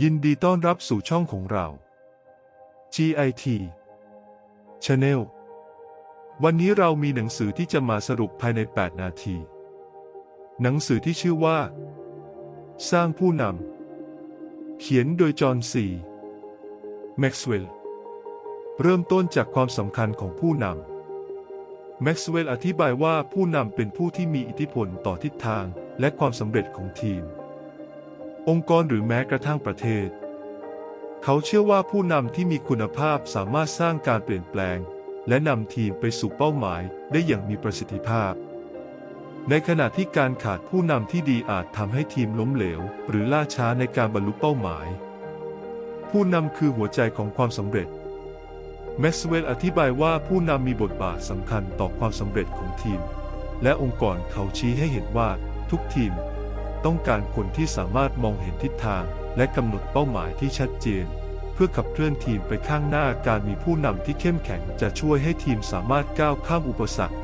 ยินดีต้อนรับสู่ช่องของเรา GIT Channel วันนี้เรามีหนังสือที่จะมาสรุปภายใน 8 นาที หนังสือที่ชื่อว่า สร้างผู้นำ เขียนโดยจอห์นซีแม็กซ์เวลล์เริ่มต้นจากความสำคัญของผู้นำ แม็กซ์เวลล์อธิบายว่าผู้นำเป็นผู้ที่มีอิทธิพลต่อทิศทางและความสำเร็จของทีม องค์กรหรือแม้กระทั่งประเทศ เขาเชื่อว่าผู้นำที่มีคุณภาพสามารถสร้างการเปลี่ยนแปลง และนำทีมไปสู่เป้าหมายได้อย่างมีประสิทธิภาพ ในขณะที่การขาดผู้นำที่ดีอาจทำให้ทีมล้มเหลว หรือล่าช้าในการบรรลุเป้าหมาย ผู้นำคือหัวใจของความสำเร็จแม็กซ์เวลล์อธิบายว่าผู้นำมีบทบาทสำคัญต่อความสำเร็จของทีม และองค์กรเขาชี้ให้เห็นว่าทุกทีม ต้องการคนที่สามารถมองเห็นทิศทาง และกำหนดเป้าหมายที่ชัดเจน เพื่อขับเคลื่อนทีมไปข้างหน้าการมีผู้นำที่เข้มแข็งจะช่วยให้ทีมสามารถก้าวข้ามอุปสรรค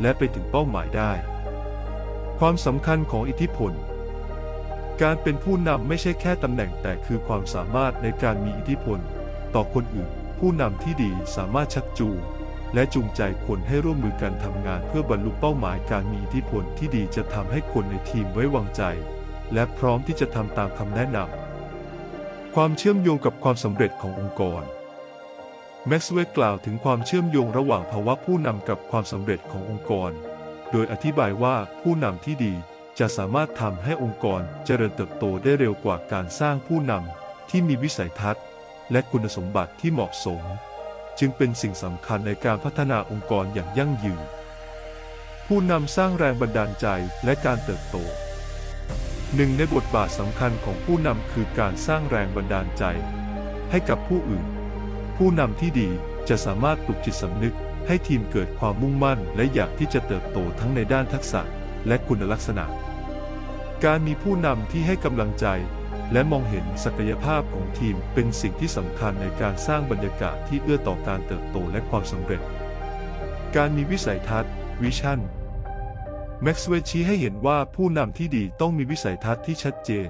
และไปถึงเป้าหมายได้ ความสำคัญของอิทธิพล การเป็นผู้นำไม่ใช่แค่ตำแหน่งแต่คือความสามารถในการมีอิทธิพล ต่อคนอื่น ผู้นำที่ดีสามารถชักจูง และจูงใจคนให้ร่วมมือกันทำงานเพื่อบรรลุเป้าหมายการมีอิทธิพลที่ดีจะทำให้คนในทีมไว้วางใจ และพร้อมที่จะทำตามคำแนะนำความเชื่อมโยงกับความสำเร็จขององค์กรแม็กซ์เวกล่าวถึงความเชื่อมโยงระหว่างภาวะผู้นำกับความสำเร็จขององค์กร โดยอธิบายว่าผู้นำที่ดีจะสามารถทำให้องค์กรเจริญเติบโตได้เร็วกว่าการสร้างผู้นำที่มีวิสัยทัศน์ และคุณสมบัติที่เหมาะสม จึงเป็นสิ่งสำคัญในการพัฒนาองค์กรอย่างยั่งยืน ผู้นำสร้างแรงบันดาลใจและการเติบโต หนึ่งในบทบาทสำคัญของผู้นำคือการสร้างแรงบันดาลใจ ให้กับผู้อื่น ผู้นำที่ดีจะสามารถปลุกจิตสำนึก ให้ทีมเกิดความมุ่งมั่น และอยากที่จะเติบโตทั้งในด้านทักษะและคุณลักษณะ การมีผู้นำที่ให้กำลังใจ และมองเห็นศักยภาพของทีมเป็นสิ่งที่สำคัญในการสร้างบรรยากาศที่เอื้อต่อการเติบโตและความสำเร็จ การมีวิสัยทัศน์วิชั่นแม็กซ์เวลชี้ให้เห็นว่าผู้นำที่ดีต้องมีวิสัยทัศน์ที่ชัดเจน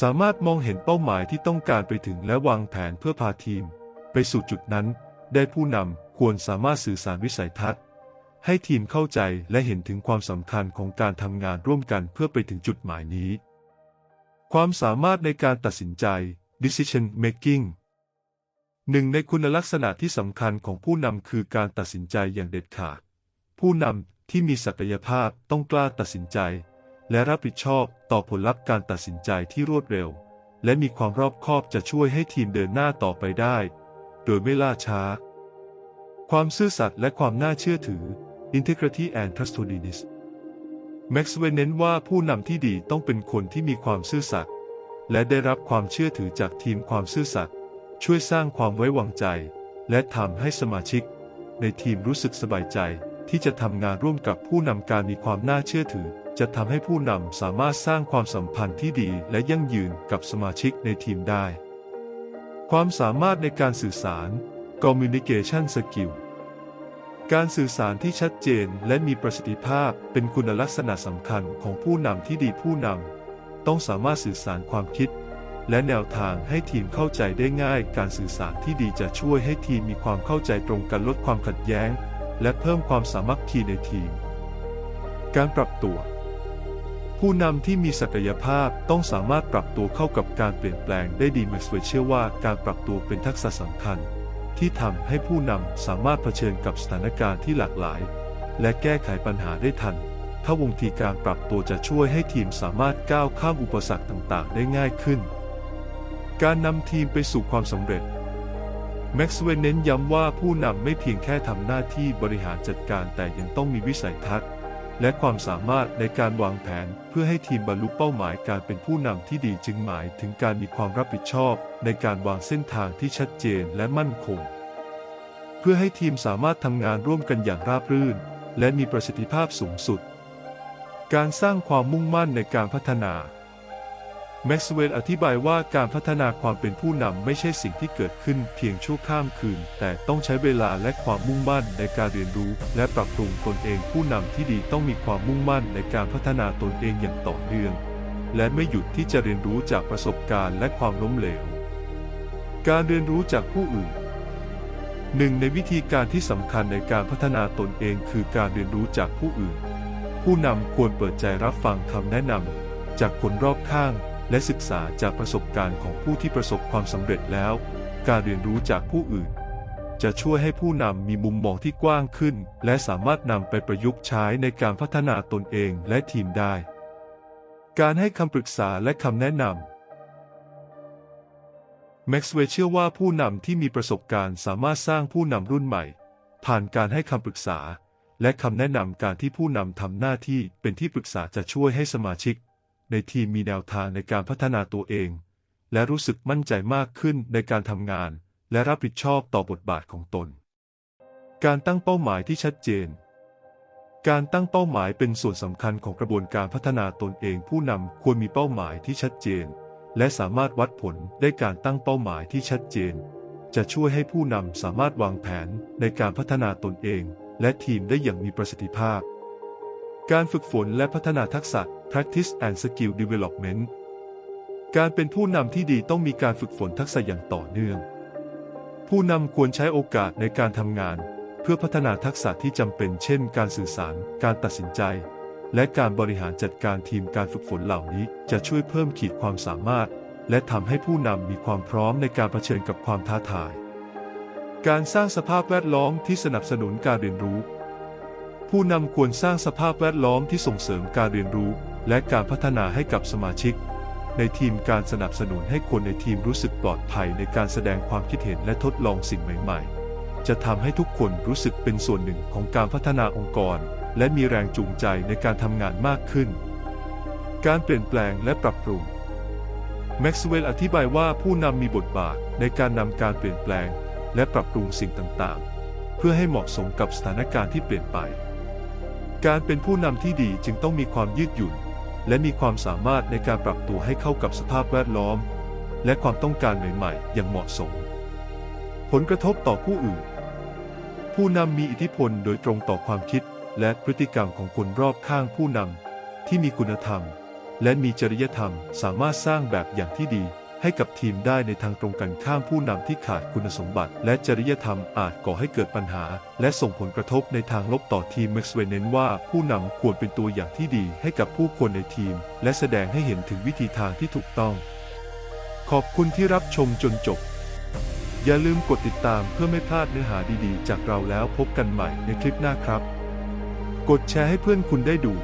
สามารถมองเห็นเป้าหมายที่ต้องการไปถึงและวางแผนเพื่อพาทีม ไปสู่จุดนั้น ได้ผู้นำควรสามารถสื่อสารวิสัยทัศน์ ให้ทีมเข้าใจและเห็นถึงความสำคัญของการทำงานร่วมกันเพื่อไปถึงจุดหมายนี้ ความสามารถในการตัดสินใจ decision making หนึ่งในคุณลักษณะที่สำคัญของผู้นำคือการตัดสินใจอย่างเด็ดขาด ผู้นำที่มีศักยภาพต้องกล้าตัดสินใจ และรับผิดชอบต่อผลลัพธ์การตัดสินใจที่รวดเร็ว และมีความรอบคอบจะช่วยให้ทีมเดินหน้าต่อไปได้ โดยไม่ล่าช้า ความซื่อสัตย์และความน่าเชื่อถือ integrity and trustworthiness แม็กซ์เวลล์เน้นว่าผู้นำที่ดีต้องเป็นคนที่มีความซื่อสัตย์และได้รับความเชื่อถือจากทีมความซื่อสัตย์ช่วยสร้างความไว้วางใจ และทำให้สมาชิก ในทีมรู้สึกสบายใจที่จะทำงานร่วมกับผู้นำการมีความน่าเชื่อถือ จะทำให้ผู้นำสามารถสร้างความสัมพันธ์ที่ดีและยั่งยืนกับสมาชิกในทีมได้ ความสามารถในการสื่อสาร communication skill การสื่อสารที่ชัดเจนและมีประสิทธิภาพเป็นคุณลักษณะสำคัญของผู้นำที่ดีผู้นำต้องสามารถสื่อสารความคิด และแนวทางให้ทีมเข้าใจได้ง่าย การสื่อสารที่ดีจะช่วยให้ทีมมีความเข้าใจตรงกันลดความขัดแย้ง และเพิ่มความสามัคคีในทีม การปรับตัว ผู้นำที่มีศักยภาพต้องสามารถปรับตัวเข้ากับการเปลี่ยนแปลงได้ดีแม็กซ์เวเชื่อว่าการปรับตัวเป็นทักษะสำคัญ ที่ทำให้ผู้นำสามารถเผชิญกับสถานการณ์ที่หลากหลาย และแก้ไขปัญหาได้ทัน ถ้าวงทีการปรับตัวจะช่วยให้ทีมสามารถก้าวข้ามอุปสรรคต่างๆ ได้ง่ายขึ้น การนำทีมไปสู่ความสำเร็จแม็กซ์เวลล์เน้นย้ำว่าผู้นำไม่เพียงแค่ทำหน้าที่บริหารจัดการแต่ยังต้องมีวิสัยทัศน์ และความสามารถในการวางแผนเพื่อให้ทีมบรรลุเป้าหมายการเป็นผู้นำที่ดีจึงหมายถึงการมีความรับผิดชอบ ในการวางเส้นทางที่ชัดเจนและมั่นคง เพื่อให้ทีมสามารถทำงานร่วมกันอย่างราบรื่น และมีประสิทธิภาพสูงสุด การสร้างความมุ่งมั่นในการพัฒนา แม็กซ์เวลล์อธิบายว่าการพัฒนาความเป็นผู้นำไม่ใช่สิ่งที่เกิดขึ้นเพียงชั่วข้ามคืน แต่ต้องใช้เวลาและความมุ่งมั่นในการเรียนรู้ และปรับปรุงตนเองผู้นำที่ดีต้องมีความมุ่งมั่นในการพัฒนาตนเองอย่างต่อเนื่อง และไม่หยุดที่จะเรียนรู้จากประสบการณ์และความล้มเหลว การเรียนรู้จากผู้อื่นหนึ่งในวิธีการที่สำคัญในการพัฒนาตนเองคือการเรียนรู้จากผู้อื่น ผู้นำควรเปิดใจรับฟังคำแนะนำจากคนรอบข้าง และศึกษาจากประสบการณ์ของผู้ที่ประสบความสำเร็จแล้ว การเรียนรู้จากผู้อื่น จะช่วยให้ผู้นำมีมุมมองที่กว้างขึ้น และสามารถนำไปประยุกต์ใช้ในการพัฒนาตนเองและทีมได้ การให้คำปรึกษาและคำแนะนำแม็กซ์เวย์เชื่อว่าผู้นำที่มีประสบการณ์สามารถสร้างผู้นำรุ่นใหม่ ผ่านการให้คำปรึกษา และคำแนะนำการที่ผู้นำทำหน้าที่เป็นที่ปรึกษาจะช่วยให้สมาชิก ในทีมมีแนวทางในการพัฒนาตัวเอง และรู้สึกมั่นใจมากขึ้นในการทำงาน และรับผิดชอบต่อบทบาทของตน การตั้งเป้าหมายที่ชัดเจน การตั้งเป้าหมายเป็นส่วนสำคัญของกระบวนการพัฒนาตนเอง ผู้นำควรมีเป้าหมายที่ชัดเจน และสามารถวัดผลได้การตั้งเป้าหมายที่ชัดเจน จะช่วยให้ผู้นำสามารถวางแผนในการพัฒนาตนเอง และทีมได้อย่างมีประสิทธิภาพ การฝึกฝนและพัฒนาทักษะ practice and skill development การเป็นผู้นำที่ดีต้องมีการฝึกฝนทักษะอย่างต่อเนื่อง ผู้นำควรใช้โอกาสในการทำงาน เพื่อพัฒนาทักษะที่จำเป็น เช่น การสื่อสาร การตัดสินใจ และการบริหารจัดการทีมการฝึกฝนเหล่านี้ จะช่วยเพิ่มขีดความสามารถ และทำให้ผู้นำมีความพร้อมในการเผชิญกับความท้าทาย การสร้างสภาพแวดล้อมที่สนับสนุนการเรียนรู้ ผู้นำควรสร้างสภาพแวดล้อมที่ส่งเสริมการเรียนรู้ และการพัฒนาให้กับสมาชิก ในทีมการสนับสนุนให้คนในทีมรู้สึกปลอดภัยในการแสดงความคิดเห็นและทดลองสิ่งใหม่ ๆ จะทำให้ทุกคนรู้สึกเป็นส่วนหนึ่งของการพัฒนาองค์กร และมีแรงจูงใจในการทำงานมากขึ้น การเปลี่ยนแปลงและปรับปรุงแม็กซ์เวลล์อธิบายว่าผู้นำมีบทบาทในการนำการเปลี่ยนแปลง และปรับปรุงสิ่งต่างๆ เพื่อให้เหมาะสมกับสถานการณ์ที่เปลี่ยนไป การเป็นผู้นำที่ดีจึงต้องมีความยืดหยุ่น และมีความสามารถในการปรับตัวให้เข้ากับสภาพแวดล้อม และความต้องการใหม่ๆ อย่างเหมาะสม ผลกระทบต่อผู้อื่น ผู้นำมีอิทธิพลโดยตรงต่อความคิดและพฤติกรรมของคนรอบข้างผู้นำที่มีคุณธรรม และมีจริยธรรมสามารถสร้างแบบอย่างที่ดี ให้กับทีมได้ในทางตรงกันข้ามผู้นำที่ขาดคุณสมบัติ และจริยธรรมอาจก่อให้เกิดปัญหา และส่งผลกระทบในทางลบต่อทีมแม็กซ์เวย์เน้นว่าผู้นำควรเป็นตัวอย่างที่ดีให้กับผู้คนในทีม และแสดงให้เห็นถึงวิธีทางที่ถูกต้อง ขอบคุณที่รับชมจนจบ อย่าลืมกดติดตามเพื่อไม่พลาดเนื้อหาดีๆ จากเราแล้วพบกันใหม่ในคลิปหน้าครับ กดแชร์ให้เพื่อนคุณได้ดู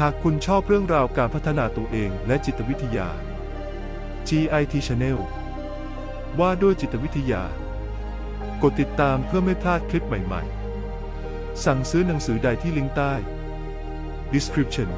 หากคุณชอบเรื่องราวการพัฒนาตัวเองและจิตวิทยา GIT Channel ว่าด้วยจิตวิทยา กดติดตามเพื่อไม่พลาดคลิปใหม่ๆ สั่งซื้อหนังสือใดที่ลิงก์ใต้ description